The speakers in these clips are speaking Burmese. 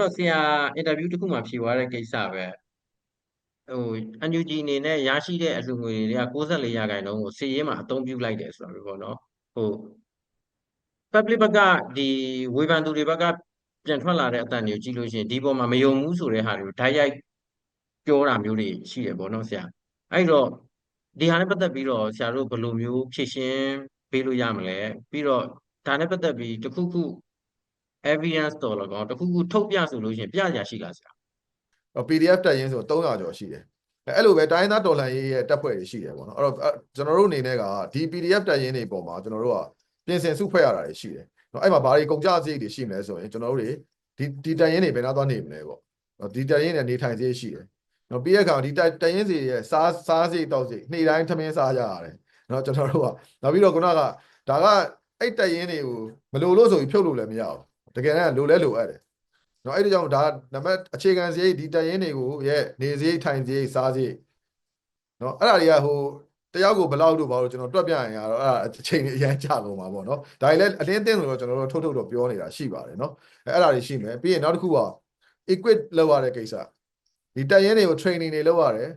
တော့ဆရာအင်တာဗျူးတစ်ခုမှဖြေသွားတဲ့ကိစ္စပဲဟို NUG အနေနဲ့ရရှိတဲ့အလှူငွေတွေက64ရာခိုင်နှုန်းကိုစီရေးမှာအသုံးပြုလိုက်တယ်ဆိုတာပဲပေါ့နော်ဟို public ဘက်ကဒီဝေဖန်သူတွေဘက်ကပြန်ထွက်လာတဲ့အတန်တွေကိုကြည့်လို့ရှိရင်ဒီပေါ်မှာမယုံဘူးဆိုတဲ့ဟာတွေကိုဓာတ်ရိုက်ပြောတာမျိုးတွေရှိတယ်ပေါ့နော်ဆရာအဲ့တော့ဒီဟာနဲ့ပတ်သက်ပြီးတော့ဆရာတို့ဘယ်လိုမျိုးဖြည့်ရှင်းပေးလို့ရမလဲပြီးတော့ဒါနဲ့ပတ်သက်ပြီးတခုခု evidence တော်လကောတခုခုထုတ်ပြဆိုလို့ရှိရင်ပြကြရှိလားဆရာ PDF တက်ရင်းဆို300ကျော်ရှိတယ်အဲ့လိုပဲတိုင်းသားတော်လှန်ရေးရဲ့တပ်ဖွဲ့တွေရှိတယ်ပေါ့နော်အဲ့တော့ကျွန်တော်တို့အနေနဲ့ကဒီ PDF တက်ရင်းတွေပေါ်မှာကျွန်တော်တို့ကပြင်ဆင်စုဖွဲ့ရတာတွေရှိတယ်နော်အဲ့မှာဘာတွေကုန်ကြစရိတ်တွေရှိမလဲဆိုရင်ကျွန်တော်တို့တွေဒီဒီတက်ရင်းတွေဘယ်နှသွားနေမလဲပေါ့နော်ဒီတက်ရင်းတွေနေထိုင်စရိတ်ရှိတယ်နော်ပြီးတဲ့အခါဒီတက်တက်ရင်းစီရဲ့စားစားစရိတ်တောက်စရိတ်နေ့တိုင်းထမင်းစားကြရတယ်နော်ကျွန်တော်တို့ကနောက်ပြီးတော့ခုနကဒါကအဲ့တက်ရင်းတွေကိုမလိုလို့ဆိုပြီးဖြုတ်လို့လည်းမရဘူး တကယ်တမ်းလိုလဲလိုအပ်တယ်နော်အဲ့ဒီကြောင့်ဒါနံပါတ်အခြေခံစရိတ်ဒီတက်ရင်းတွေကိုရဲ့နေစရိတ်ထိုင်စရိတ်စားစရိတ်နော်အဲ့ဒါတွေကဟိုတယောက်ကိုဘယ်လောက်လို့ဘာလို့ကျွန်တော်တွက်ပြရင်ရတော့အဲ့ဒါအချိန်ကြီးအရင်ကြာကုန်မှာပေါ့နော်ဒါကြီးလည်းအတင်းတင်းလို့ကျွန်တော်တို့ထုတ်ထုတ်တော့ပြောနေတာရှိပါတယ်နော်အဲ့ဒါတွေရှိမယ်ပြီးရင်နောက်တစ်ခုက equip လောက်ရတဲ့ကိစ္စဒီတက်ရင်တွေကို training တွေလောက်ရတယ်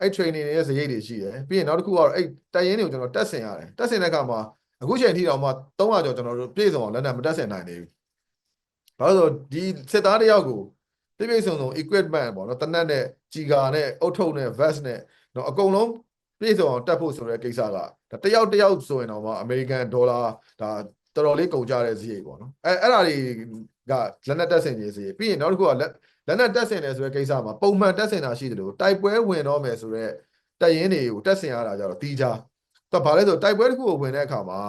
အဲ့ training တွေရဲ့စရိတ်တွေရှိတယ်ပြီးရင်နောက်တစ်ခုကတော့အဲ့တက်ရင်တွေကိုကျွန်တော်တက်ဆင်ရတယ်တက်ဆင်တဲ့အခါမှာအခုချိန်ထိတော့မှ300ကျော်ကျွန်တော်တို့ပြည့်စုံအောင်လက်နက်မတက်ဆင်နိုင်သေးဘူး ဘာလို့ဆိုဒီစစ်သားတယောက်ကိုပြည့်ပြည့်စုံစုံ equipment ပေါ့နော်တနက်နဲ့ကြီးကာနဲ့အုတ်ထုပ်နဲ့ vest နဲ့နော်အကုန်လုံးပြည့်စုံအောင်တက်ဖို့ဆိုတဲ့ကိစ္စကဒါတယောက်တယောက်ဆိုရင်တော့မှအမေရိကန်ဒေါ်လာဒါတော်တော်လေးကုန်ကြတဲ့ဈေးပေါ့နော်အဲအဲ့ဒါတွေကလက်နက်တက်ဆင်ခြင်းဈေးပြီးရင်နောက်တစ်ခုကလက်လက်နက်တက်ဆင်တယ်ဆိုတဲ့ကိစ္စမှာပုံမှန်တက်ဆင်တာရှိတယ်လို့တိုက်ပွဲဝင်တော့မယ်ဆိုတော့တက်ရင်တွေကိုတက်ဆင်ရတာကြတော့တီးကြတော့ဘာလဲဆိုတိုက်ပွဲတစ်ခုကိုဝင်တဲ့အခါမှာ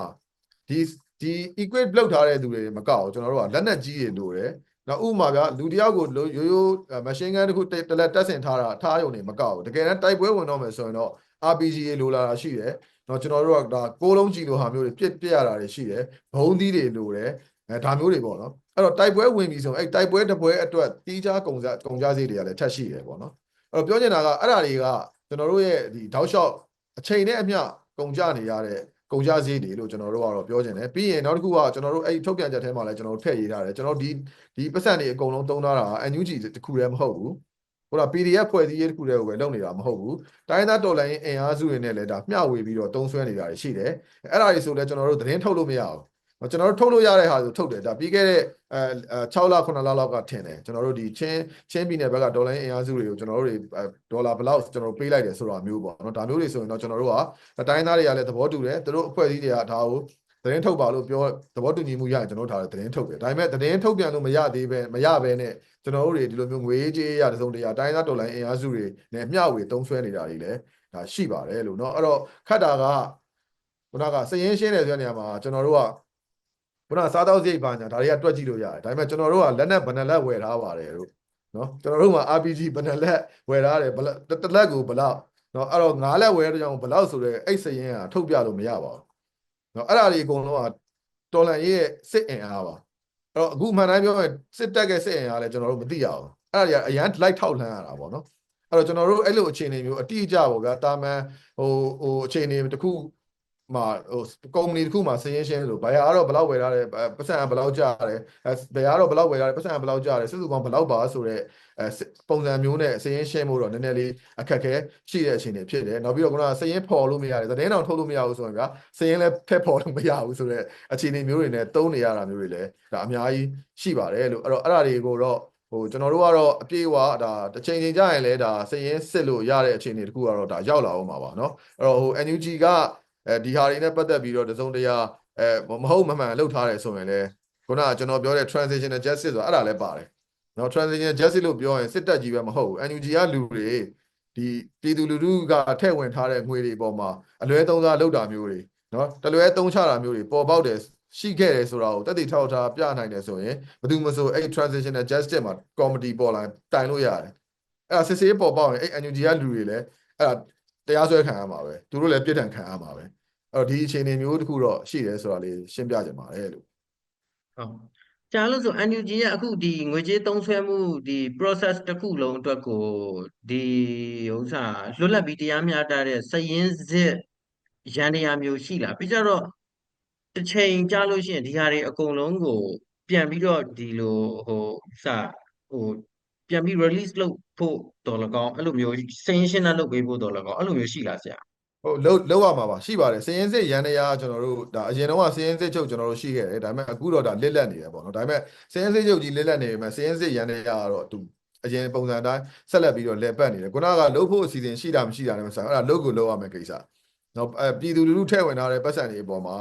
ဒီ ဒီ equip လောက်ထားတဲ့သူတွေမကောက်ဘူးကျွန်တော်တို့ကလက်နက်ကြီးတွေလိုတယ်နောက်ဥပမာဗျာလူတယောက်ကိုရိုးရိုး machine gun တစ်ခုတလက်တက်ဆင်ထားတာထားရုံနေမကောက်ဘူးတကယ်တမ်းတိုက်ပွဲဝင်တော့မယ်ဆိုရင်တော့ RPG တွေလိုလာတာရှိတယ်။တော့ကျွန်တော်တို့ကဒါကိုလုံးကြည့်လို့ဟာမျိုးတွေပြစ်ပြစ်ရတာတွေရှိတယ်။ဘုံသီးတွေလိုတယ်။အဲဒါမျိုးတွေပေါ့နော်။အဲ့တော့တိုက်ပွဲဝင်ပြီဆိုရင်အဲ့တိုက်ပွဲတစ်ပွဲအတွက်တီးခြားကုန်ကြကုန်ကြစေးတွေကလည်းထက်ရှိတယ်ပေါ့နော်။အဲ့တော့ပြောချင်တာကအဲ့ဒါတွေကကျွန်တော်တို့ရဲ့ဒီတောက်လျှောက်အချိန်နဲ့အမျှကုန်ကြနေရတဲ့ ကုန်ကြစေးတွေလို့ကျွန်တော်တို့ကတော့ပြောချင်တယ်။ပြီးရင်နောက်တစ်ခုကကျွန်တော်တို့အဲ့ထုတ်ပြန်ချက်ထဲမှာလည်းကျွန်တော်တို့ထည့်ရေးထားတယ်။ကျွန်တော်ဒီဒီပတ်စံတွေအကုန်လုံးသုံးထားတာ NUG တခုတည်းမဟုတ်ဘူး။ဟိုတော့ PDF ဖွဲ့စည်းရေးတစ်ခုတည်းကိုပဲလုပ်နေတာမဟုတ်ဘူးတိုင်းသားတော်လိုင်းအင်အားစုတွေနဲ့လည်းဒါမျှဝေပြီးတော့တုံးဆွဲနေတာရှိတယ်အဲ့ဒါတွေဆိုလည်းကျွန်တော်တို့သတင်းထုတ်လို့မရဘူး ကျွန်တော်တို့ထုတ်လို့ရတဲ့ဟာဆိုထုတ်တယ်ဒါပြီးခဲ့တဲ့အဲ6လ9လလောက်ကထင်တယ်ကျွန်တော်တို့ဒီချင်းချင်းပြည်နယ်ဘက်ကဒေါ်လာအင်အားစုတွေကိုကျွန်တော်တို့တွေဒေါ်လာဘလောက်ကျွန်တော်တို့ပေးလိုက်တယ်ဆိုတာမျိုးပေါ့နော်ဒါမျိုးတွေဆိုရင်တော့ကျွန်တော်တို့ကတိုင်းသားတွေကလည်းသဘောတူတယ်သူတို့အဖွဲ့အစည်းတွေကဒါကိုသတင်းထုတ်ပါလို့ပြောသဘောတူညီမှုရရင်ကျွန်တော်တို့ဒါလည်းသတင်းထုတ်တယ်ဒါပေမဲ့သတင်းထုတ်ပြန်လို့မရသေးပဲမရဘဲနဲ့ကျွန်တော်တို့တွေဒီလိုမျိုးငွေကြေးရတစုံတရာတိုင်းသားတော်လိုင်းအင်အားစုတွေနဲ့မျှဝေသုံးစွဲနေတာတွေလည်းဒါရှိပါတယ်လို့เนาะအဲ့တော့ခတ်တာကခုနကစရင်ရှင်းတယ်ဆိုတဲ့နေရာမှာကျွန်တော်တို့က ခုနစားတော့စိတ်ပါညာဒါတွေကတွက်ကြည့်လို့ရတယ်ဒါပေမဲ့ကျွန်တော်တို့ကလက်နဲ့ဘဏ္ဍလက်ဝယ်ထားပါတယ်လို့နော်ကျွန်တော်တို့မှာ RPG ဘဏ္ဍလက်ဝယ်ထားတယ်တလက်ကိုဘလောက်နော်အဲ့တော့ငါလက်ဝယ်တဲ့ကြောင့်ဘလောက်ဆိုတော့အဲ့စရင်ကထုတ်ပြလို့မရပါဘူးနော်အဲ့ဒါတွေအကုန်လုံးကတော်လန်ရဲ့စစ်အင်အားပါအဲ့တော့အခုမှန်တိုင်းပြောရင်စစ်တပ်ရဲ့စစ်အင်အားလည်းကျွန်တော်တို့မသိရအောင်အဲ့ဒါတွေကအရန်လိုက်ထောက်လှမ်းရတာပေါ့နော်အဲ့တော့ကျွန်တော်တို့အဲ့လိုအခြေအနေမျိုးအတိအကျပေါ့ဗျာတာမန်ဟိုဟိုအခြေအနေတစ်ခု မှာဟိုကုမ္ပဏီတစ်ခုမှာစည်ရင်းရှင်းလို့ဘယ်ဟာကတော့ဘယ်လောက်ဝယ်ထားတယ်ပတ်စံဘယ်လောက်ကျတယ်ဘယ်ဟာတော့ဘယ်လောက်ဝယ်ထားတယ်ပတ်စံဘယ်လောက်ကျတယ်စုစုပေါင်းဘယ်လောက်ပါဆိုတော့အဲပုံစံမျိုးနဲ့စည်ရင်းရှင်းဖို့တော့နည်းနည်းလေးအခက်ခဲရှိတဲ့အခြေအနေဖြစ်တယ်နောက်ပြီးတော့ခုနကစည်ရင်းပေါ်လို့မရတယ်သတင်းတော်ထုတ်လို့မရဘူးဆိုရင်ဗျာစည်ရင်းလည်းထက်ပေါ်လို့မရဘူးဆိုတော့အခြေအနေမျိုးတွေနဲ့တုံးနေရတာမျိုးတွေလည်းဒါအများကြီးရှိပါတယ်လို့အဲ့တော့အဲ့ဒါတွေကိုတော့ဟိုကျွန်တော်တို့ကတော့အပြည့်အဝဒါတစ်ချိန်ချိန်ကြရင်လည်းဒါစည်ရင်းစစ်လို့ရတဲ့အခြေအနေတခုကတော့ဒါရောက်လာအောင်ပါပါเนาะအဲ့တော့ဟို NUG က အဲဒီဟာတွေနဲ့ပတ်သက်ပြီးတော့တစုံတရာအဲမဟုတ်မမှန်လှုပ်ထားတယ်ဆိုရင်လည်းခုနကကျွန်တော်ပြောတဲ့ transitional justice ဆိုတာအဲ့ဒါလည်းပါတယ်နော် transitional justice လို့ပြောရင်စစ်တပ်ကြီးပဲမဟုတ်ဘူး NUG ကလူတွေဒီပြည်သူလူထုကထည့်ဝင်ထားတဲ့ငွေတွေပေါ်မှာအလွဲသုံးစားလုပ်တာမျိုးတွေနော်တလွဲသုံးချတာမျိုးတွေပေါ်ပေါက်တယ်ရှိခဲ့တယ်ဆိုတာကိုတက်တည်ထောက်ထားပြနိုင်တယ်ဆိုရင်ဘယ်သူမဆိုအဲ့ transitional justice မှာ committee ပေါ်လာတိုင်လို့ရတယ်အဲ့ဒါစစ်စေးပေါ်ပေါက်ရင်အဲ့ NUG ကလူတွေလည်းအဲ့ဒါ တရားစွဲခံရမှာပဲသူတို့လည်းပြစ်ဒဏ်ခံရမှာပဲအဲ့တော့ဒီအခြေအနေမျိုးတခုတော့ရှိတယ်ဆိုတာလေးရှင်းပြကြပါလေလို့ဟုတ်ကြာလို့ဆို NUG ရဲ့အခုဒီငွေကြေးသုံးစွဲမှုဒီ process တစ်ခုလုံးအတွက်ကိုဒီဥစ္စာလွတ်လပ်ပြီးတရားမျှတတဲ့စည်ရင်းစစ်ရန်တရားမျိုးရှိလားပြီးကြတော့တစ်ချိန်ကြာလို့ရှိရင်ဒီဟာတွေအကုန်လုံးကို ပြန်ပြီးတော့ဒီလိုဟိုဥစ္စာဟဟို ပြန်ပြီး release လုပ်ဖို့တော်လကောင်းအဲ့လိုမျိုးစိန်ရှင်းနှလုပ်ပေးဖို့တော်လကောင်းအဲ့လိုမျိုးရှိလားဆရာဟုတ်လုံးလုံးရမှာပါရှိပါတယ်စည်ရင်စစ်ရန်တရားကျွန်တော်တို့ဒါအရင်တော့စည်ရင်စစ်ချုပ်ကျွန်တော်တို့ရှိခဲ့တယ်ဒါပေမဲ့အခုတော့ဒါလစ်လက်နေတယ်ပေါ့နော်ဒါပေမဲ့စည်ရင်စစ်ချုပ်ကြီးလစ်လက်နေပေမဲ့စည်ရင်စစ်ရန်တရားကတော့သူအရင်ပုံစံတိုင်းဆက်လက်ပြီးတော့လဲပတ်နေတယ်ခုနကလှုပ်ဖို့အစီအစဉ်ရှိတာမရှိတာလည်းမဆိုင်အဲ့ဒါလှုပ်ကိုလှုပ်ရမယ်ကိစ္စနော်အဲပြည်သူလူထုထည့်ဝင်ထားတဲ့ပတ်စံတွေအပေါ်မှာ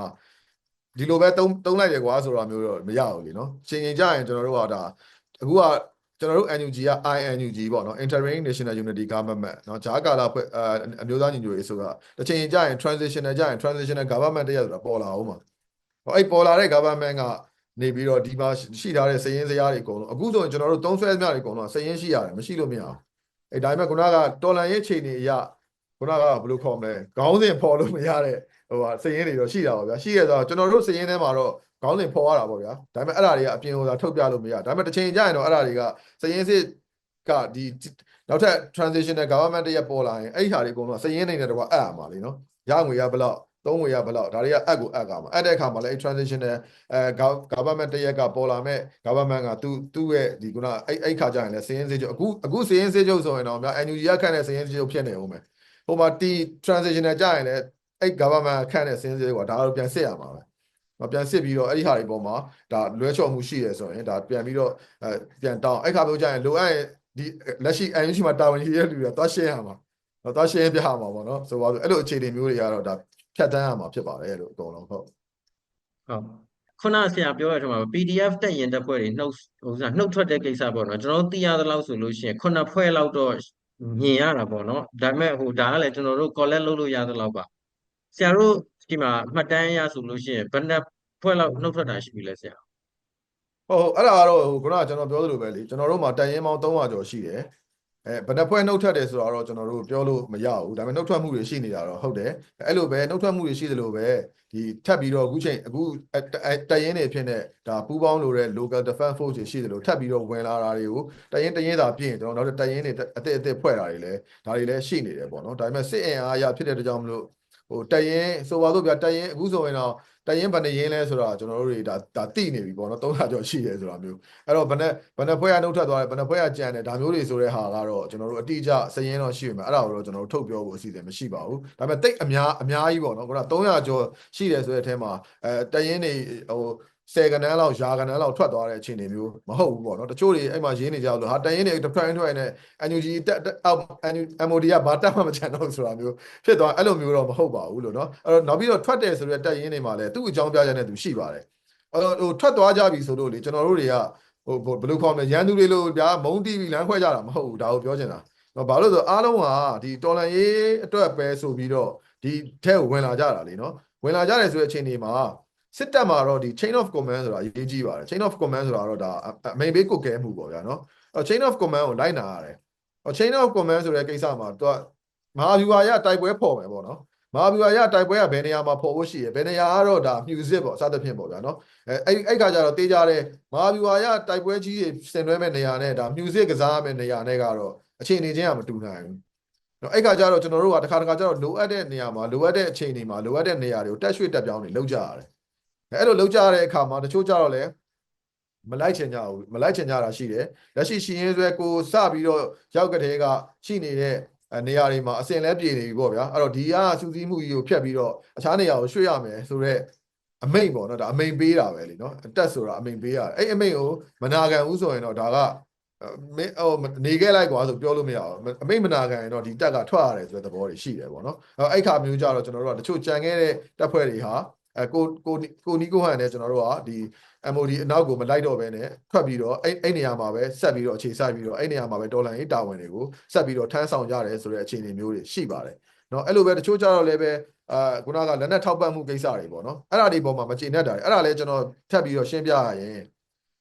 ဒီလိုပဲတုံးတုံးလိုက်တယ်ကွာဆိုတာမျိုးတော့မရဘူးလीနော်ချိန်ချိန်ကြရင်ကျွန်တော်တို့ကဒါအခုက ကျွန်တော်တို့ NUG က INUG ပေါ့နော် Interim National Unity Government နော်ဂျာကာလာဖွဲ့အမျိုးသားညီညွတ်ရေးဆိုတာတစ်ချိန်ကြာရင် transitional ကြာရင် transitional government တရဆိုတာပေါ်လာအောင်ပါဟောအဲ့ပေါ်လာတဲ့ government ကနေပြီးတော့ဒီမှာရှိထားတဲ့စည်ရင်းစရားတွေအကုန်လုံးအခုဆိုရင်ကျွန်တော်တို့သုံးဆွဲများတွေအကုန်လုံးစည်ရင်းရှိရတယ်မရှိလို့မရအောင်အဲ့ဒါပေမဲ့ခုနကတော်လန်ရဲ့ချိန်နေအရခုနကဘယ်လိုခေါ်မလဲခေါင်းစဉ်ပေါ်လို့မရတဲ့ဟိုဟာစည်ရင်းတွေတော့ရှိတာပါဗျာရှိရဆိုတော့ကျွန်တော်တို့စည်ရင်းထဲမှာတော့ ခေါင်းစဉ်ပေါ်ရတာပေါ့ဗျာဒါပေမဲ့အဲ့ဒါတွေကအပြင်ဟိုသာထုတ်ပြလို့မရဒါပေမဲ့တစ်ချိန်ကြာရင်တော့အဲ့ဒါတွေကစည်ရင်းစစ်ကဒီနောက်ထပ် transitional government တရက်ပေါ်လာရင်အဲ့ဒီဟာတွေအကုန်လုံးစည်ရင်းနေတယ်တော့အပ်ရမှာလीနော်ရငွေရဘယ်လောက်သုံးငွေရဘယ်လောက်ဒါတွေကအပ်ကိုအပ်ကမှာအပ်တဲ့အခါမှာလည်း transitional အဲ government တရက်ကပေါ်လာမဲ့ government ကသူသူ့ရဲ့ဒီကုနာအဲ့အဲ့ခါကျရင်လည်းစည်ရင်းစေးချုပ်အခုအခုစည်ရင်းစေးချုပ်ဆိုရင်တော့များ NUG ရခန့်တဲ့စည်ရင်းစေးချုပ်ဖြစ်နေဦးမယ်ဟိုမှာတီ transitional ကျရင်လည်းအဲ့ government ခန့်တဲ့စည်ရင်းစေးချုပ်ကဒါတော့ပြန်စစ်ရမှာပဲမ ပြန်စစ်ပြီးတော့အဲ့ဒီဟာတွေပေါ်မှာဒါလွဲချော်မှုရှိရဲဆိုရင်ဒါပြန်ပြီးတော့အဲပြန်တောင်းအဲ့ခါမျိုးကျရင်လိုအပ်ရင်ဒီလက်ရှိ NUG မှာတာဝန်ရှိတဲ့လူတွေသွားရှင်းရမှာတော့သွားရှင်းပြရမှာပေါ့နော်ဆိုပါတော့အဲ့လိုအခြေအနေမျိုးတွေကတော့ဒါဖြတ်တန်းရမှာဖြစ်ပါတယ်လို့အကုန်လုံးဟုတ်ဟုတ်ခုနဆရာပြောရတဲ့မှာ PDF တက်ရင်တက်ဖွဲ့တွေနှုတ်ဟိုစားနှုတ်ထွက်တဲ့ကိစ္စပေါ့နော်ကျွန်တော်တို့သိရသလောက်ဆိုလို့ရှိရင်ခုနှစ်ဖွဲ့လောက်တော့မြင်ရတာပေါ့နော်ဒါပေမဲ့ဟိုဒါကလည်းကျွန်တော်တို့ collect လုပ်လို့ရသလောက်ပါဆရာတို့ ဒီမှာမှတ်တမ်းအရဆိုလို့ရှိရင်ဘယ်နှစ်ဖွဲ့လောက်နှုတ်ထွက်တာရှိပြီလဲဆရာဟုတ်ဟုတ်အဲ့ဒါကတော့ဟိုခုနကကျွန်တော်ပြောသလိုပဲလေကျွန်တော်တို့မှာတိုင်ရင်ပေါင်း300ကျော်ရှိတယ်အဲဘယ်နှဖွဲ့နှုတ်ထွက်တယ်ဆိုတော့ကျွန်တော်တို့ပြောလို့မရဘူးဒါပေမဲ့နှုတ်ထွက်မှုတွေရှိနေတာတော့ဟုတ်တယ်အဲ့လိုပဲနှုတ်ထွက်မှုတွေရှိသလိုပဲဒီထပ်ပြီးတော့အခုချိန်အခုတိုင်ရင်တွေဖြစ်နေဒါပူးပေါင်းလို့တဲ့ local defense force တွေရှိသလိုထပ်ပြီးတော့ဝင်လာတာတွေကိုတိုင်ရင်တရင်သာပြင်ကျွန်တော်တို့တိုင်ရင်တွေအသစ်အသစ်ဖွဲ့တာတွေလည်းဒါတွေလည်းရှိနေတယ်ပေါ့နော်ဒါပေမဲ့စစ်အင်အားအရဖြစ်တဲ့အတွက်ကြောင့်မလို့ ဟိုတိုင်ရင်ဆိုပါတော့ဗျာတိုင်ရင်အခုဆိုရင်တော့တရင်ဘယ်နှရင်းလဲဆိုတော့ကျွန်တော်တို့တွေဒါဒါတိနေပြီပေါ့နော်300ကျော်ရှိတယ်ဆိုတာမျိုးအဲ့တော့ဘယ်နှဘယ်နှဖွဲ့ကနှုတ်ထွက်သွားတယ်ဘယ်နှဖွဲ့ကကြံတယ်ဒါမျိုးတွေဆိုတဲ့ဟာကတော့ကျွန်တော်တို့အတိအကျစရင်တော့ရှိပြီမှာအဲ့ဒါကိုတော့ကျွန်တော်တို့ထုတ်ပြောဖို့အစီအစဉ်မရှိပါဘူးဒါပေမဲ့တိတ်အများအများကြီးပေါ့နော်ခုန300ကျော်ရှိတယ်ဆိုတဲ့အထဲမှာအဲတရင်တွေဟို ဆယ်ကနန်းလောက်ယာကနန်းလောက်ထွက်သွားတဲ့အခြေအနေမျိုးမဟုတ်ဘူးပေါ့နော်တချို့တွေအဲ့မှာရင်းနေကြလို့ဟာတရင်တွေတစ်ဖက်ထွက်နေ NUG တက်အောက် MOD ကဘာတက်မှမချန်တော့ဆိုတာမျိုးဖြစ်သွားအဲ့လိုမျိုးတော့မဟုတ်ပါဘူးလို့နော်အဲ့တော့နောက်ပြီးတော့ထွက်တယ်ဆိုတဲ့တက်ရင်းတွေမှာလည်းသူ့အကြောင်းပြချက်နဲ့သူရှိပါတယ်အဲ့တော့ဟိုထွက်သွားကြပြီဆိုလို့လေကျွန်တော်တို့တွေကဟိုဘယ်လိုခေါ်မလဲရန်သူတွေလို့ဗျာမုံတီးပြီးလမ်းခွဲကြတာမဟုတ်ဘူးဒါကိုပြောချင်တာနော်ဘာလို့လဲဆိုအားလုံးကဒီတော်လန်ရေးအတွက်ပဲဆိုပြီးတော့ဒီထဲကိုဝင်လာကြတာလေနော်ဝင်လာကြတယ်ဆိုတဲ့အချိန်ဒီမှာ စစ်တပ်မှာတော့ဒီ chain of command ဆိုတာအရေးကြီးပါတယ် chain of command ဆိုတာတော့ဒါအမိန်ဘေးကုတ်ကဲမှုပေါ့ဗျာနော်အဲ့ chain of command ကိုလိုက်နာရတယ်။ chain of command ဆိုတဲ့ကိစ္စမှာသူကမဟာဗျူဟာရတိုက်ပွဲဖော်မယ်ပေါ့နော်။မဟာဗျူဟာရတိုက်ပွဲကဘယ်နေရာမှာဖော်ဖို့ရှိရယ်ဘယ်နေရာကတော့ဒါ music ပေါ့စသဖြင့်ပေါ့ဗျာနော်။အဲအဲ့အဲ့ခါကျတော့တေးကြတဲ့မဟာဗျူဟာရတိုက်ပွဲကြီးတွေဆင်နွှဲမဲ့နေရာနဲ့ဒါ music ကစားမဲ့နေရာနဲ့ကတော့အခြေအနေချင်းကမတူနိုင်ဘူး။နော်အဲ့ခါကျတော့ကျွန်တော်တို့ကတစ်ခါတစ်ခါကျတော့လိုအပ်တဲ့နေရာမှာလိုအပ်တဲ့အချိန်တွေမှာလိုအပ်တဲ့နေရာတွေကိုတက်ရွှေ့တက်ပြောင်းတွေလုပ်ကြရတယ်။ အဲ့လိုလုပ်ကြတဲ့အခါမှာတချို့ကြတော့လည်းမလိုက်ချင်ကြဘူးမလိုက်ချင်ကြတာရှိတယ်လက်ရှိရှင်ရဲဆွဲကိုစပြီးတော့ရောက်ကလေးကရှိနေတဲ့နေရာတွေမှာအစင်လဲပြေနေပြီပေါ့ဗျာအဲ့တော့ဒီကစူးစီးမှုကြီးကိုဖျက်ပြီးတော့အခြားနေရာကိုရွှေ့ရမယ်ဆိုတော့အမိန်ပေါ့နော်ဒါအမိန်ပေးတာပဲလीနော်အတက်ဆိုတာအမိန်ပေးရတယ်အဲ့အမိန်ကိုမနာခံဘူးဆိုရင်တော့ဒါကမင်းဟိုနေခဲ့လိုက်ကွာဆိုပြောလို့မရအောင်အမိတ်မနာခံရင်တော့ဒီတက်ကထွက်ရတယ်ဆိုတဲ့သဘောတွေရှိတယ်ပေါ့နော်အဲ့ခါမျိုးကြတော့ကျွန်တော်တို့ကတချို့ကြံခဲ့တဲ့တက်ဖွဲ့တွေဟာ အဲကိုကိုကိုနီကိုဟန်နဲ့ကျွန်တော်တို့ကဒီ MOD အနောက်ကိုမလိုက်တော့ဘဲနဲ့ထွက်ပြီးတော့အဲ့အဲ့နေရာမှာပဲဆက်ပြီးတော့အခြေစိုက်ပြီးတော့အဲ့နေရာမှာပဲဒေါ်လာရေးတာဝန်တွေကိုဆက်ပြီးတော့ထမ်းဆောင်ကြရတယ်ဆိုတဲ့အခြေအနေမျိုးတွေရှိပါတယ်เนาะအဲ့လိုပဲတချို့ကြတော့လည်းပဲအာခုနကလက်နက်ထောက်ပံ့မှုကိစ္စတွေပေါ့နော်အဲ့ဒါတွေပေါ်မှာမကျေနပ်တာတွေအဲ့ဒါလည်းကျွန်တော်ထပ်ပြီးတော့ရှင်းပြရရင်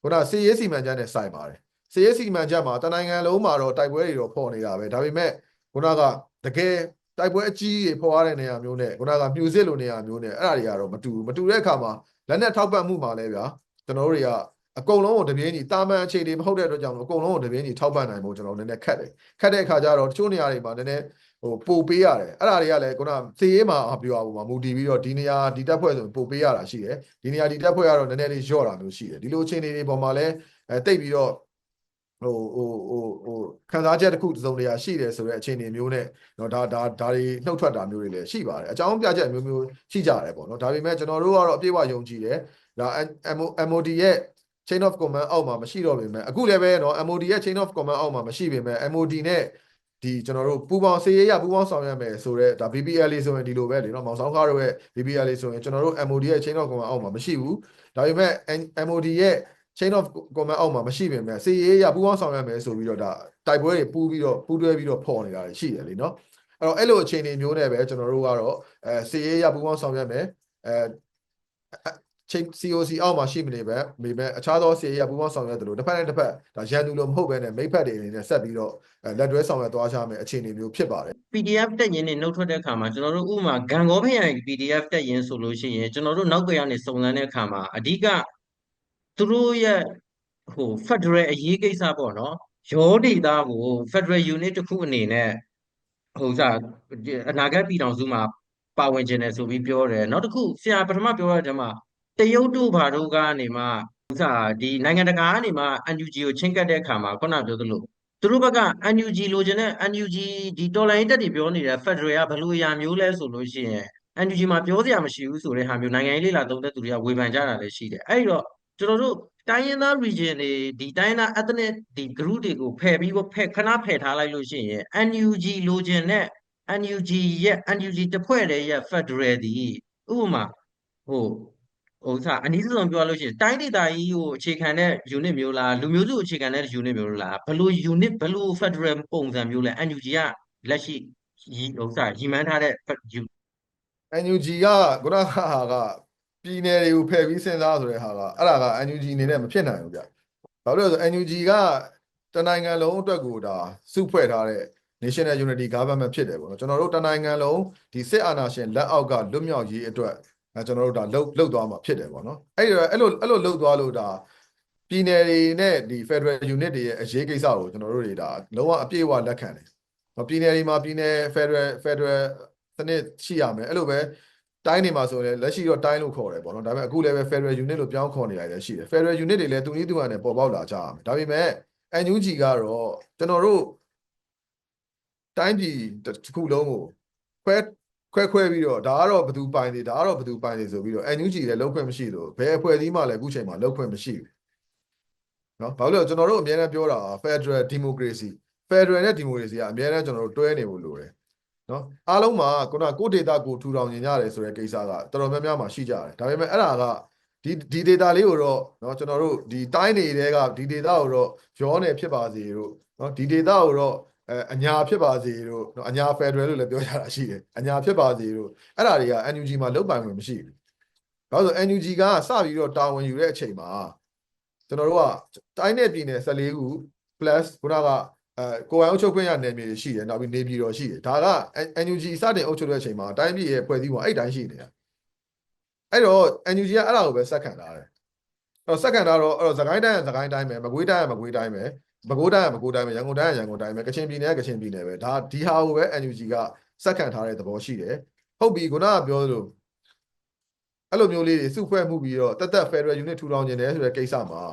ခုနစီရေးစီမံချက်နဲ့ဆိုင်ပါတယ်စီရေးစီမံချက်မှာတနိုင်ငံလုံးမှာတော့တိုက်ပွဲတွေတော့ပေါ်နေတာပဲဒါပေမဲ့ခုနကတကယ် တိုက်ပွဲအကြီးကြီးပေါ်ရတဲ့နေရာမျိုးနဲ့ခုနကမြူစစ်လိုနေရာမျိုးနဲ့အဲ့ဒါတွေကတော့မတူဘူးမတူတဲ့အခါမှာလက်နက်ထောက်ပံ့မှုမှာလည်းဗျာကျွန်တော်တို့တွေကအကုန်လုံးကိုတပြင်းကြီးတာမန်အခြေအနေမဟုတ်တဲ့အတွက်ကြောင့်အကုန်လုံးကိုတပြင်းကြီးထောက်ပံ့နိုင်ဖို့ကျွန်တော်နည်းနည်းခက်တယ်ခက်တဲ့အခါကျတော့တချို့နေရာတွေမှာနည်းနည်းဟိုပို့ပေးရတယ်အဲ့ဒါတွေကလည်းခုနသေရေးမှာပြောရပုံမှာမူတည်ပြီးတော့ဒီနေရာဒီတက်ဖွဲ့ဆိုရင်ပို့ပေးရတာရှိတယ်ဒီနေရာဒီတက်ဖွဲ့ကတော့နည်းနည်းလေးလျော့တာမျိုးရှိတယ်ဒီလိုအခြေအနေတွေပေါ်မှာလည်းအဲတိတ်ပြီးတော့ ဟိုဟိုဟိုဟိုခံစားချက်တစ်ခုတစ်စုံတရာရှိတယ်ဆိုတဲ့အခြေအနေမျိုးနဲ့เนาะဒါဒါဒါတွေနှုတ်ထွက်တာမျိုးတွေလည်းရှိပါတယ်အကြောင်းပြချက်မျိုးမျိုးရှိကြတယ်ပေါ့เนาะဒါပေမဲ့ကျွန်တော်တို့ကတော့အပြည့်အဝယုံကြည်တယ်ဒါ MOD ရဲ့ chain of command အောက်မှာမရှိတော့ပေမဲ့အခုလည်းပဲเนาะ MOD ရဲ့ chain of command အောက်မှာမရှိပေမဲ့ MOD နဲ့ဒီကျွန်တော်တို့ပူပေါင်းစေရရပူပေါင်းဆောင်ရွက်မယ်ဆိုတော့ဒါ BPL လေးဆိုရင်ဒီလိုပဲလေเนาะမောင်ဆောင်ကားတို့ရဲ့ BPL လေးဆိုရင်ကျွန်တော်တို့ MOD ရဲ့ chain of command အောက်မှာမရှိဘူးဒါပေမဲ့ MOD ရဲ့ chain of command အောက်မှာမရှိပင်မဲ့စီရေးရပူးပေါင်းဆောင်ရွက်မယ်ဆိုပြီးတော့ဒါတိုက်ပွဲတွေပူးပြီးတော့ပူးတွဲပြီးတော့ဖော်နေတာရှိတယ်လေနော်အဲ့တော့အဲ့လိုအခြေအနေမျိုးနဲ့ပဲကျွန်တော်တို့ကတော့အဲစီရေးရပူးပေါင်းဆောင်ရွက်မယ်အဲ chain COC အောက်မှာရှိမနေပဲမိမဲ့အခြားသောစီရေးရပူးပေါင်းဆောင်ရွက်တယ်လို့တစ်ဖက်နဲ့တစ်ဖက်ဒါရန်သူလိုမဟုတ်ပဲနဲ့မိဖက်တွေအနေနဲ့ဆက်ပြီးတော့လက်တွဲဆောင်ရွက်သွားချမယ်အခြေအနေမျိုးဖြစ်ပါတယ် PDF တက်ရင်နဲ့နှုတ်ထွက်တဲ့အခါမှာကျွန်တော်တို့ဥပမာဂံကောဖရိုင် PDF တက်ရင်ဆိုလို့ရှိရင်ကျွန်တော်တို့နောက်ကွယ်ကနေစုံလန်းတဲ့အခါမှာအဓိက သူတို့ရဲ့ဟို Federal အရေးကိစ္စပေါ့နော်ရောဒေတာကို Federal Unit တစ်ခုအနေနဲ့ဟိုစားအနာဂတ်ပြည်ထောင်စုမှာပါဝင်ခြင်းတယ်ဆိုပြီးပြောတယ်နောက်တစ်ခုဆရာပထမပြောရတဲ့မှာတရုတ်တို့ဘာတို့ကနေမှဟိုစားဒီနိုင်ငံတကာကနေမှ NUG ကိုချင်းကပ်တဲ့အခါမှာခုနပြောသလိုသူတို့ဘက်က NUG လိုချင်တဲ့ NUG ဒီတော်လိုင်းတက်တွေပြောနေတဲ့ Federal ကဘယ်လိုအရာမျိုးလဲဆိုလို့ရှိရင် NUG မှာပြောစရာမရှိဘူးဆိုတဲ့ဟာမျိုးနိုင်ငံရေးလေ့လာသုံးသပ်သူတွေကဝေဖန်ကြတာလည်းရှိတယ်အဲ့တော့ ကျွန်တော်တို့တိုင်းရင်းသား region တွေဒီတိုင်းရင်းသား ethnic ဒီ group တွေကိုဖယ်ပြီးဖယ်ခဏဖယ်ထားလိုက်လို့ရှိရင် NUG လိုချင်တဲ့ NUG ရဲ့ NUG တစ်ဖွဲ့တည်းရဲ့ Federal ဒီဥပမာဟိုဟိုစားအနည်းဆုံးပြောလို့ရှိရင်တိုင်းဒေသကြီးကိုအခြေခံတဲ့ unit မျိုးလားလူမျိုးစုအခြေခံတဲ့ unit မျိုးလားဘယ်လို unit ဘယ်လို Federal ပုံစံမျိုးလဲ NUG ကလက်ရှိဟိုစားရီမန်းထားတဲ့ NUG ကခုနကဟာက ပြည်နယ်တွေကိုဖယ်ပြီးစဉ်းစားဆိုတဲ့ဟာကအဲ့ဒါက NUG အနေနဲ့မဖြစ်နိုင်ဘူးဗျ။ဘာလို့လဲဆိုတော့ NUG ကတနိုင်ငံလုံးအတွက်ကိုဒါစုဖွဲ့ထားတဲ့ National Unity Government ဖြစ်တယ်ပေါ့နော်ကျွန်တော်တို့တနိုင်ငံလုံးဒီစစ်အာဏာရှင်လက်အောက်ကလွတ်မြောက်ရေးအတွက်အဲကျွန်တော်တို့ဒါလှုပ်လှုပ်သွားမှာဖြစ်တယ်ပေါ့နော်အဲ့ဒီအဲ့လိုအဲ့လိုလှုပ်သွားလို့ဒါပြည်နယ်တွေနဲ့ဒီ Federal Unit တွေရဲ့အရေးကိစ္စကိုကျွန်တော်တို့တွေဒါလုံးဝအပြည့်အဝလက်ခံတယ်။ပြည်နယ်တွေမှာပြည်နယ် Federal Federal စနစ်ရှိရမယ်အဲ့လိုပဲ တိုင်းနေမှာဆိုရင်လက်ရှိတော့တိုင်းလို့ခေါ်တယ်ပေါ့နော်ဒါပေမဲ့အခုလည်းပဲ Federal Unit လို့ပြောင်းခေါ်နေလိုက်လည်းရှိတယ် Federal Unit တွေလည်းသူနည်းသူဟန်နဲ့ပေါ်ပေါက်လာကြရမယ်ဒါပေမဲ့ NUG ကတော့ကျွန်တော်တို့တိုင်းပြည်တစ်ခုလုံးကိုခွဲခွဲခွဲပြီးတော့ဒါကတော့ဘသူပိုင်နေဒါကတော့ဘသူပိုင်နေဆိုပြီးတော့ NUG လည်းလောက်ခွင့်မရှိလို့ဘယ်အဖွဲ့အစည်းမှလည်းအခုချိန်မှာလောက်ခွင့်မရှိဘူးနော်ဘာလို့လဲကျွန်တော်တို့အများနဲ့ပြောတာ Federal Democracy Federal နဲ့ Democracy ကအများနဲ့ကျွန်တော်တို့တွဲနေဖို့လိုတယ် နော်အားလုံးမှာခုနကိုဒေတာကိုထူထောင်နေကြတယ်ဆိုတဲ့ကိစ္စကတော်တော်များများမှာရှိကြတယ်ဒါပေမဲ့အဲ့ဒါကဒီဒီ data လေးကိုတော့เนาะကျွန်တော်တို့ဒီတိုင်းတွေတဲကဒီ data ကိုတော့ရောနေဖြစ်ပါစေတို့เนาะဒီ data ကိုတော့အဲအညာဖြစ်ပါစေတို့เนาะအညာ federal လို့လည်းပြောကြတာရှိတယ်အညာဖြစ်ပါစေတို့အဲ့ဒါတွေက NUG မှာလုတ်ပိုင်ဝင်မရှိဘူးဘာလို့ဆို NUG ကစပြီးတော့တာဝန်ယူတဲ့အချိန်မှာကျွန်တော်တို့ကတိုင်းနယ်ပြည်နယ်14ခု plus ခုနက အဲကိုယ်ပိုင်အုပ်ချုပ်ခွင့်ရနယ်မြေတွေရှိတယ်နောက်ပြီးနေပြည်တော်ရှိတယ်ဒါက NUG စတင်အုပ်ချုပ်တဲ့အချိန်မှာတိုင်းပြည်ရဲ့ဖွဲ့စည်းပုံအဲ့တိုင်းရှိနေတာအဲ့တော့ NUG ကအဲ့ဒါကိုပဲစက်ခံထားတယ်အဲ့တော့စက်ခံထားတော့အဲ့တော့သခိုင်းတိုင်းကသခိုင်းတိုင်းပဲမကွေးတိုင်းကမကွေးတိုင်းပဲပဲခူးတိုင်းကပဲခူးတိုင်းပဲရန်ကုန်တိုင်းကရန်ကုန်တိုင်းပဲကချင်ပြည်နယ်ကကချင်ပြည်နယ်ပဲဒါဒီဟာကိုပဲ NUG ကစက်ခံထားတဲ့သဘောရှိတယ်ဟုတ်ပြီခုနကပြောလို့အဲ့လိုမျိုးလေးတွေစုဖွဲ့မှုပြီးတော့တက်တက် Federal Unit ထူထောင်နေတယ်ဆိုတဲ့ကိစ္စမှာ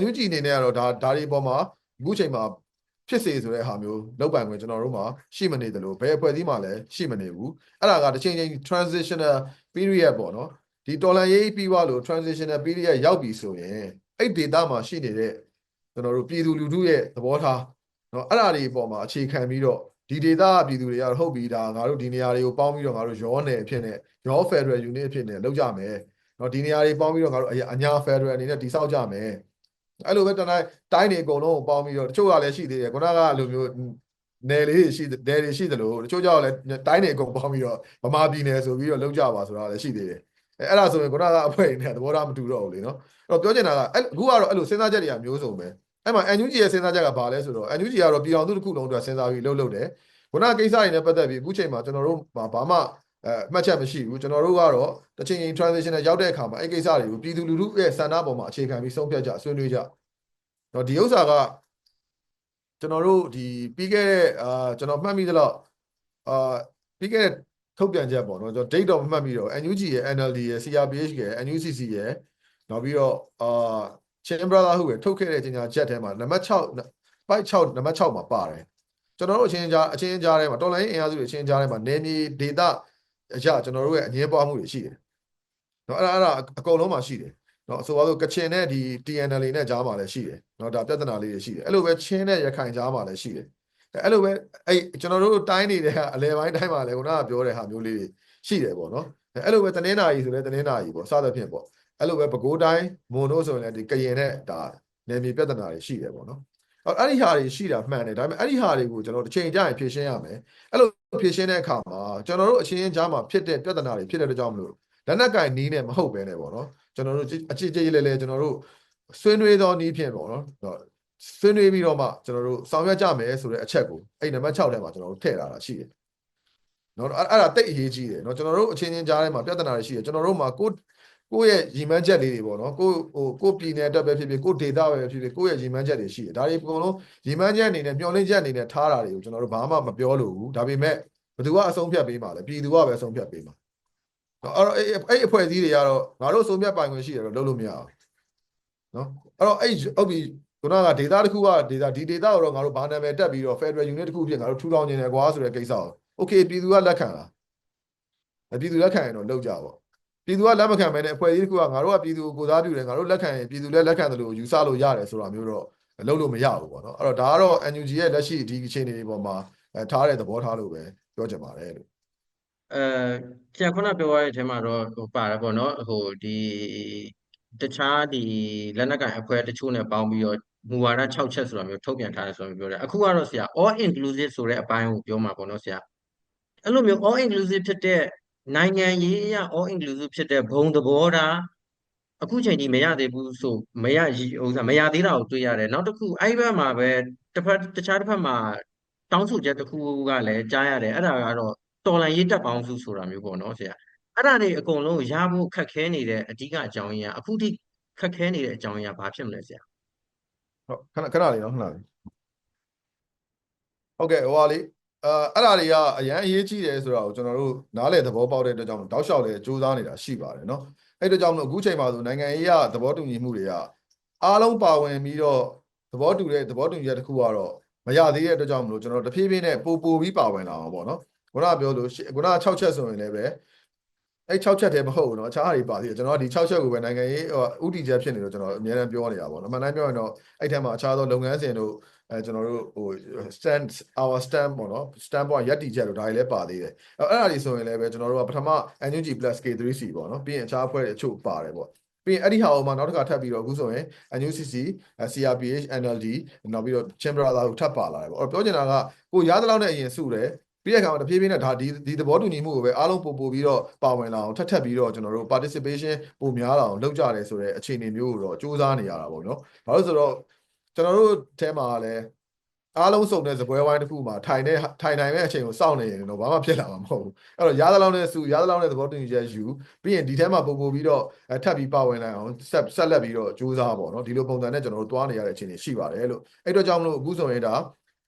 NUG အနေနဲ့ကတော့ဒါဒါတွေပေါ်မှာအခုချိန်မှာ ဖြစ်စေဆိုတဲ့ဟာမျိုးလောက်ပိုင်ခွင့်ကျွန်တော်တို့မှာရှိမနေသလိုဘယ်အဖွဲ့အစည်းမှလည်းရှိမနေဘူးအဲ့ဒါကတစ်ချိန်ချိန် transitional period ပေါ့နော်ဒီတော်လန်ရေးပြီးသွားလို့ transitional period ရောက်ပြီဆိုရင်အဲ့ data မှာရှိနေတဲ့ကျွန်တော်တို့ပြည်သူလူထုရဲ့သဘောထားနော်အဲ့ဒါတွေအပေါ်မှာအခြေခံပြီးတော့ဒီ data ကပြည်သူတွေကတော့ဟုတ်ပြီဒါငါတို့ဒီနေရာတွေကိုပေါင်းပြီးတော့ငါတို့ရောနယ်အဖြစ်နဲ့ရော federal unit အဖြစ်နဲ့လောက်ကြမယ်နော်ဒီနေရာတွေပေါင်းပြီးတော့ငါတို့အညာ federal အနေနဲ့တိစောက်ကြမယ် အဲ့လိုပဲတတိုင်းတိုင်းတွေအကုန်လုံးကိုပေါင်းပြီးတော့တချို့ကလည်းရှိသေးတယ်ခုနကလိုမျိုးနယ်လေးတွေရှိတယ်တွေရှိတယ်လို့တချို့ကြောက်လည်းတိုင်းတွေအကုန်ပေါင်းပြီးတော့ဗမာပြည်နယ်ဆိုပြီးတော့လောက်ကြပါဆိုတာလည်းရှိသေးတယ်အဲအဲ့ဒါဆိုရင်ခုနကအဖွဲ့နဲ့သဘောထားမတူတော့ဘူးလေနော်အဲ့တော့ပြောချင်တာကအဲ့အခုကတော့အဲ့လိုစဉ်းစားချက်တွေကမျိုးစုံပဲအဲ့မှာ NUG ရဲ့စဉ်းစားချက်ကဘာလဲဆိုတော့ NUG ကတော့ပြည်တော်သူတစ်ခုလုံးအတွက်စဉ်းစားပြီးလှုပ်လှုပ်တယ်ခုနကိစ္စတွေနဲ့ပတ်သက်ပြီးအခုချိန်မှာကျွန်တော်တို့ဘာမှ အဲမှတ်ချက်မရှိဘူးကျွန်တော်တို့ကတော့တစ်ချိန်ချိန် transition ရောက်တဲ့အခါမှာအဲ့ကိစ္စတွေကိုပြည်သူလူထုရဲ့စံနှပေါ်မှာအခြေခံပြီးဆုံးဖြတ်ကြဆွေးနွေးကြတော့ဒီဥစ္စာကကျွန်တော်တို့ဒီပြီးခဲ့တဲ့အာကျွန်တော်မှတ်မိသလောက်အာပြီးခဲ့တဲ့ထုတ်ပြန်ချက်ပေါ့နော်ကျွန်တော် date တော့မမှတ်မိတော့ NUG ရဲ့ NLD ရဲ့ CRPH ရဲ့ NUCC ရဲ့နောက်ပြီးတော့အာ Chain Brother ဟုတ်ရဲ့ထုတ်ခဲ့တဲ့ကြေညာချက်ထဲမှာနံပါတ်6ပိုက်6နံပါတ်6မှာပါတယ်ကျွန်တော်တို့အချင်းကြားအချင်းကြားထဲမှာတော်လိုင်းအင်အားစုတွေအချင်းကြားထဲမှာနေမြေဒေတာ အရာကျွန်တော်တို့ရဲ့အငင်းပွားမှုတွေရှိတယ်။နော်အဲ့ဒါအဲ့ဒါအကုန်လုံးမှာရှိတယ်။နော်ဆိုပါစို့ကချင်နဲ့ဒီ TNL နဲ့ကြားမှာလည်းရှိတယ်။နော်ဒါပြဿနာလေးတွေရှိတယ်။အဲ့လိုပဲချင်းနဲ့ရခိုင်ကြားမှာလည်းရှိတယ်။အဲ့လိုပဲအဲ့ကျွန်တော်တို့တိုင်းနေတဲ့အလဲပိုင်းတိုင်းမှာလည်းခုနကပြောတဲ့ဟာမျိုးလေးတွေရှိတယ်ပေါ့နော်။အဲ့လိုပဲတနင်္လာရီဆိုလည်းတနင်္လာရီပေါ့စသဖြင့်ပေါ့။အဲ့လိုပဲပဲခူးတိုင်းမွန်တို့ဆိုရင်လည်းဒီကရင်နဲ့ဒါနယ်မြေပြဿနာတွေရှိတယ်ပေါ့နော်။အဲ့ဒီဟာတွေရှိတာမှန်တယ်ဒါပေမဲ့အဲ့ဒီဟာတွေကိုကျွန်တော်တစ်ချိန်ကြာရင်ဖြေရှင်းရမယ်အဲ့လို ဖြေရှင်းတဲ့အခါမှာကျွန်တော်တို့အချင်းချင်းကြားမှာဖြစ်တဲ့ပြဿနာတွေဖြစ်တဲ့ကြောင့်မလို့လက်နက်ကင်နီးနဲ့မဟုတ်ပဲနဲ့ပေါ့နော်ကျွန်တော်တို့အချစ်ကြီးလဲလဲကျွန်တော်တို့ဆွေးနွေးသောနီးဖြင့်ပေါ့နော်ဆွေးနွေးပြီးတော့မှကျွန်တော်တို့ဆောင်ရွက်ကြမယ်ဆိုတဲ့အချက်ကိုအဲ့နံပါတ်6ထဲမှာကျွန်တော်တို့ထည့်လာတာရှိတယ်နော်အဲ့အဲ့ဒါတိတ်အရေးကြီးတယ်နော်ကျွန်တော်တို့အချင်းချင်းကြားထဲမှာပြဿနာတွေရှိတယ်ကျွန်တော်တို့မှာကို ကိုယ့်ရဲ့ရည်မှန်းချက်လေးတွေပေါ့နော်ကိုဟိုကိုပြည်နယ်အတွက်ပဲဖြစ်ဖြစ်ကိုဒေတာပဲဖြစ်ဖြစ်ကိုယ့်ရဲ့ရည်မှန်းချက်တွေရှိတယ်ဒါတွေအကုန်လုံးရည်မှန်းချက်အနေနဲ့မျှော်လင့်ချက်အနေနဲ့ထားတာတွေကိုကျွန်တော်တို့ဘာမှမပြောလို့ဘူးဒါပေမဲ့ဘယ်သူကအဆုံးဖြတ်ပေးမှာလဲပြည်သူကပဲအဆုံးဖြတ်ပေးမှာနော်အဲ့တော့အဲ့အဲ့အဖွဲ့အစည်းတွေကတော့ငါတို့ဆုံးဖြတ်ပိုင်ခွင့်ရှိတယ်တော့လုပ်လို့မရအောင်နော်အဲ့တော့အဲ့ဟုတ်ပြီခုနကဒေတာတစ်ခုကဒေတာဒီဒေတာကိုတော့ငါတို့ဘာနာမည်တက်ပြီးတော့ Federal Unit တစ်ခုဖြစ်ငါတို့ထူထောင်နေတယ်ကွာဆိုတဲ့ကိစ္စကို Okay ပြည်သူကလက်ခံလားပြည်သူလက်ခံရင်တော့လုပ်ကြပါ ပြည်သူကလက်မခံမဲနဲ့အဖွဲ့အစည်းတစ်ခုကငါတို့ကပြည်သူကိုကိုစားပြုတယ်ငါတို့လက်ခံရင်ပြည်သူလည်းလက်ခံတယ်လို့ယူဆလို့ရတယ်ဆိုတာမျိုးတော့လုပ်လို့မရဘူးပေါ့နော်အဲ့တော့ဒါကတော့ NUG ရဲ့လက်ရှိဒီအခြေအနေတွေပေါ်မှာအဲထားတဲ့သဘောထားလို့ပဲပြောချင်ပါတယ်လို့အဲဆရာခုနပြောရတဲ့အထဲမှာတော့ဟိုပါတယ်ပေါ့နော်ဟိုဒီတခြားဒီလက်နက်ကိုင်အဖွဲ့တချို့နဲ့ပေါင်းပြီးတော့မူဝါဒ6ချက်ဆိုတာမျိုးထုတ်ပြန်ထားတယ်ဆိုတော့ပြောတယ်အခုကတော့ဆရာ all inclusive ဆိုတဲ့အပိုင်းကိုပြောမှာပေါ့နော်ဆရာအဲ့လိုမျိုး all inclusive ဖြစ်တဲ့ နိုင်ငံရေးအရ all inclusive ဖြစ်တဲ့ဘုံသဘောထားအခုချိန်ကြီးမရသေးဘူးဆိုမရဟိုမရသေးတာကိုတွေ့ရတယ်နောက်တစ်ခုအဲ့ဘက်မှာပဲတစ်ဖက်တခြားတစ်ဖက်မှာတောင်းဆိုချက်တစ်ခုကလည်းကြားရတယ်အဲ့ဒါကတော့တော်လန်ရေးတက်ပေါင်းစုဆိုတာမျိုးပေါ့နော်ဆရာအဲ့ဒါတွေအကုန်လုံးရဖို့ခက်ခဲနေတဲ့အဓိကအကြောင်းရင်းကအခုထိခက်ခဲနေတဲ့အကြောင်းရင်းကဘာဖြစ်မလဲဆရာဟုတ်ခဏခဏလေးနော်ခဏလေးဟုတ်ကဲ့ဟိုဟာလေး အဲအဲ့ဒါတွေကအရန်အရေးကြီးတယ်ဆိုတာကိုကျွန်တော်တို့နားလည်သဘောပေါက်တဲ့အတွက်ကြောင့်တောက်လျှောက်လည်းစူးစမ်းနေတာရှိပါတယ်เนาะအဲ့အတွက်ကြောင့်မလို့အခုချိန်မှာဆိုနိုင်ငံရေးရသဘောတူညီမှုတွေကအားလုံးပါဝင်ပြီးတော့သဘောတူတဲ့သဘောတူညီချက်တစ်ခုကတော့မရသေးတဲ့အတွက်ကြောင့်မလို့ကျွန်တော်တဖြည်းဖြည်းနဲ့ပို့ပို့ပြီးပါဝင်လာအောင်ပေါ့နော်ခုနကပြောလို့ခုနက6ချက်ဆိုရင်လည်းပဲအဲ့6ချက်တည်းမဟုတ်ဘူးเนาะအခြားဟာတွေပါသေးတယ်ကျွန်တော်ကဒီ6ချက်ကိုပဲနိုင်ငံရေးဥတီချက်ဖြစ်နေလို့ကျွန်တော်အများအားပြောနေတာပေါ့နော်မှန်တိုင်းပြောရင်တော့အဲ့ထက်မှာအခြားသောလုပ်ငန်းစဉ်တို့ အဲကျွန်တော်တို့ဟို stand our stand ပေါ့နော် stand point ရက်တီချက်တို့ဒါတွေလည်းပါသေးတယ်အဲ့အဲ့ဒါတွေဆိုရင်လည်းပဲကျွန်တော်တို့ကပထမ NUG K3C ပေါ့နော်ပြီးရင်အခြားအဖွဲ့တွေအချို့ပါတယ်ပေါ့ပြီးရင်အဲ့ဒီဟာကိုမှနောက်တစ်ခါထပ်ပြီးတော့အခုဆိုရင် NUCC CRPH NLD နောက်ပြီးတော့ Chamber လာကိုထပ်ပါလာတယ်ပေါ့အဲ့ပြောချင်တာကကိုရားသလောက်နဲ့အရင်စုတယ်ပြီးတဲ့အခါမှာတဖြည်းဖြည်းနဲ့ဒါဒီဒီသဘောတူညီမှုကိုပဲအားလုံးပို့ပို့ပြီးတော့ပါဝင်လာအောင်ထပ်ထပ်ပြီးတော့ကျွန်တော်တို့ participation ပိုများလာအောင်လုပ်ကြတယ်ဆိုတဲ့အခြေအနေမျိုးကိုတော့စူးစမ်းနေရတာပေါ့နော်။ဘာလို့ဆိုတော့ ကျွန်တော်တို့အဲမှာလည်းအားလုံးစုံတဲ့ဇပွဲဝိုင်းတစ်ခုမှာထိုင်တဲ့ထိုင်နိုင်တဲ့အချိန်ကိုစောင့်နေရင်တော့ဘာမှဖြစ်လာမှာမဟုတ်ဘူးအဲ့တော့ရားသလောက်နဲ့စုရားသလောက်နဲ့သဘောတူညီချက်ယူပြီးရင်ဒီထဲမှာပုံပုံပြီးတော့ထပ်ပြီးပါဝင်နိုင်အောင်ဆက်ဆက်လက်ပြီးတော့ကြိုးစားပါတော့ဒီလိုပုံစံနဲ့ကျွန်တော်တို့တွားနေရတဲ့အခြေအနေရှိပါတယ်လို့အဲ့တော့ကြောင့်မလို့အခုဆိုရင်ဒါ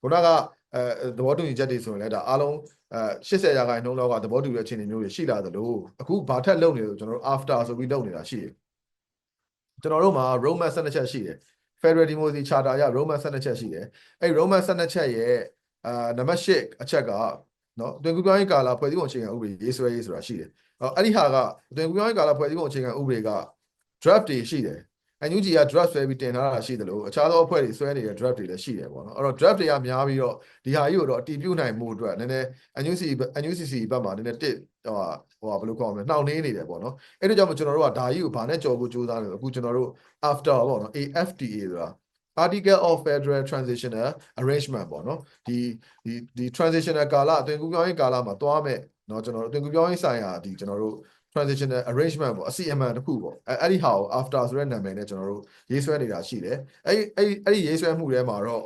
ခုနကအဲသဘောတူညီချက်တွေဆိုရင်လည်းဒါအားလုံးအဲ80ရာခိုင်နှုန်းလောက်ကသဘောတူတဲ့အခြေအနေမျိုးတွေရှိလာသလိုအခုဘာထက်လုပ်နေလို့ကျွန်တော်တို့ after ဆိုပြီးလုပ်နေတာရှိတယ်ကျွန်တော်တို့မှာ roadmap 12ချက်ရှိတယ် Federal Democracy Charter ရ Roman 12ချက်ရှိတယ်အဲ့ Roman 12ချက်ရဲ့အာနံပါတ်8အချက်ကနော်တွင်ကူပြောင်းရေးကာလဖွဲ့စည်းပုံအခြေခံဥပဒေရေးဆွဲရေးဆိုတာရှိတယ်အဲ့ဒီဟာကတွင်ကူပြောင်းရေးကာလဖွဲ့စည်းပုံအခြေခံဥပဒေက draft တွေရှိတယ် NUG က draft ဆွဲပြီးတင်ထားတာရှိတယ်လို့အခြားသောအဖွဲ့တွေဆွဲနေတဲ့ draft တွေလည်းရှိတယ်ပေါ့နော်အဲ့တော့ draft တွေကများပြီးတော့ဒီဟာကြီးကိုတော့အတည်ပြုနိုင်မှုအတွက်နည်းနည်း NUC NUCC ဘက်မှာနည်းနည်းတစ် ဟိုဟိုဘယ်လိုခေါ်မလဲနှောင့်နှေးနေတယ်ပေါ့နော်အဲ့ဒါကြောင့်ကျွန်တော်တို့ကဒါကြီးကိုဘာနဲ့ကြော်ဖို့ကြိုးစားနေလဲအခုကျွန်တော်တို့ after ပေါ့နော် AFTA ဆိုတာ Article of Federal Transitional Arrangement ပေါ့နော်ဒီဒီဒီ transitional ကာလအသွင်ကူးပြောင်းရေးကာလမှာတွားမဲ့เนาะကျွန်တော်တို့အသွင်ကူးပြောင်းရေးဆိုင်ရာဒီကျွန်တော်တို့ transitional arrangement ပေါ့အစီအမံတစ်ခုပေါ့အဲအဲ့ဒီဟာကို after ဆိုတဲ့နာမည်နဲ့ကျွန်တော်တို့ရေးဆွဲနေတာရှိတယ်အဲ့အဲ့အဲ့ဒီရေးဆွဲမှုထဲမှာတော့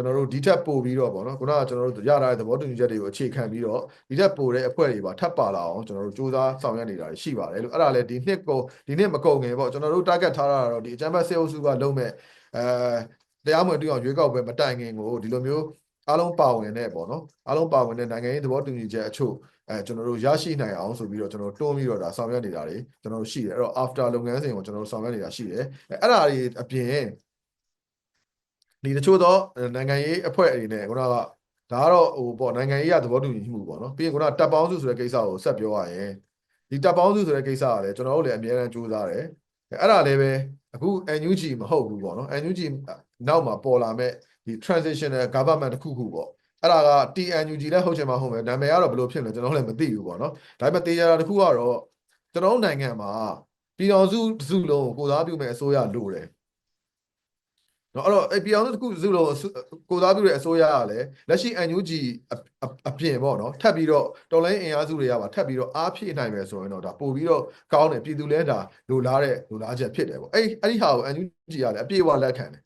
ကျွန်တော်တို့ဒီထက်ပို့ပြီးတော့ပေါ့နော်ခုနကကျွန်တော်တို့ရထားတဲ့သဘောတူညီချက်တွေကိုအခြေခံပြီးတော့ဒီထက်ပိုတဲ့အဖွဲ့တွေပါထပ်ပါလာအောင်ကျွန်တော်တို့စူးစမ်းဆောင်ရွက်နေတာရှိပါတယ်လို့အဲ့ဒါလည်းဒီနှစ်ကိုဒီနှစ်မကုန်ခင်ပေါ့ကျွန်တော်တို့ target ထားတာတော့ဒီအချမ်းဘတ်စေအုပ်စုကလုံးမဲ့အဲတရားမဝင်တူအောင်ရွေးကောက်ပွဲမတိုင်ခင်ကိုဒီလိုမျိုးအားလုံးပါဝင်တဲ့ပေါ့နော်အားလုံးပါဝင်တဲ့နိုင်ငံရေးသဘောတူညီချက်အချို့အဲကျွန်တော်တို့ရရှိနိုင်အောင်ဆိုပြီးတော့ကျွန်တော်တို့တွန်းပြီးတော့ဒါဆောင်ရွက်နေတာတွေကျွန်တော်တို့ရှိတယ်အဲ့တော့ after လုပ်ငန်းစဉ်ကိုကျွန်တော်တို့ဆောင်ရွက်နေတာရှိတယ်အဲ့ဒါတွေအပြင် ဒီတချို့သောနိုင်ငံရေးအဖွဲ့အနေနဲ့ခုနကဒါကတော့ဟိုပေါ့နိုင်ငံရေးရသဘောတူညီမှုပေါ့နော်ပြီးရင်ခုနကတပ်ပေါင်းစုဆိုတဲ့ကိစ္စကိုဆက်ပြောရရင်ဒီတပ်ပေါင်းစုဆိုတဲ့ကိစ္စကလည်းကျွန်တော်တို့လည်းအများအားကြိုးစားတယ်အဲ့ဒါလည်းပဲအခု NUG မဟုတ်ဘူးပေါ့နော် NUG နောက်မှာပေါ်လာမဲ့ဒီ transitional government တစ်ခုခုပေါ့အဲ့ဒါက TNUG လည်းဟုတ်ချင်မှဟုတ်မယ်နာမည်ကတော့ဘယ်လိုဖြစ်လဲကျွန်တော်လည်းမသိဘူးပေါ့နော်ဒါပေမဲ့တေချာတာတစ်ခုကတော့ကျွန်တော်တို့နိုင်ငံမှာပြည်တော်စုတစ်စုလုံးကိုကိုယ်စားပြုမဲ့အစိုးရလိုတယ် နော်အဲ့တော့အဲ့ပြည်အောင်စုတစ်ခုစုလုံးအစိုးကိုယ်စားပြုတဲ့အစိုးရကလည်းလက်ရှိ NUG အအအပြင်ပေါ့နော်ထပ်ပြီးတော့တော်လိုင်းအင်အားစုတွေကပါထပ်ပြီးတော့အားဖြည့်နိုင်မယ်ဆိုရင်တော့ဒါပို့ပြီးတော့ကောင်းတယ်ပြည်သူလဲဒါလိုလားတဲ့လိုလားချက်ဖြစ်တယ်ပေါ့အဲ့အဲ့ဒီဟာကို NUG ကလည်းအပြည့်အဝလက်ခံတယ်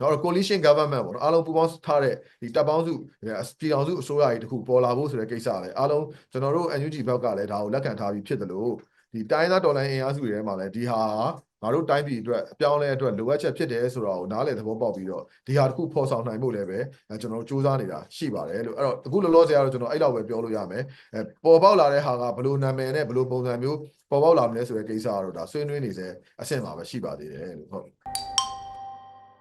နော်အဲ့တော့ coalition government ပေါ့နော်အားလုံးပူးပေါင်းထားတဲ့ဒီတပ်ပေါင်းစုပြည်အောင်စုအစိုးရကြီးတစ်ခုပေါ်လာဖို့ဆိုတဲ့ကိစ္စလည်းအားလုံးကျွန်တော်တို့ NUG ဘက်ကလည်းဒါကိုလက်ခံထားပြီးဖြစ်တယ်လို့ဒီတိုင်းသားတော်လိုင်းအင်အားစုတွေထဲမှာလည်းဒီဟာ ငါတို့တိုင်းပြည်အတွက်အပြောင်းအလဲအတွက်လိုအပ်ချက်ဖြစ်တယ်ဆိုတော့နားလည်သဘောပေါက်ပြီးတော့ဒီဟာတစ်ခုဖော်ဆောင်နိုင်ဖို့လည်းပဲအဲကျွန်တော်တို့စူးစမ်းနေတာရှိပါတယ်လို့အဲ့တော့အခုလောလောဆယ်ကတော့ကျွန်တော်အဲ့လောက်ပဲပြောလို့ရမယ်အဲပေါ်ပေါက်လာတဲ့ဟာကဘယ်လိုနာမည်နဲ့ဘယ်လိုပုံစံမျိုးပေါ်ပေါက်လာမလဲဆိုတဲ့ကိစ္စကတော့ဒါဆွေးနွေးနေစေအဆင့်မှာပဲရှိပါသေးတယ်လို့ဟုတ်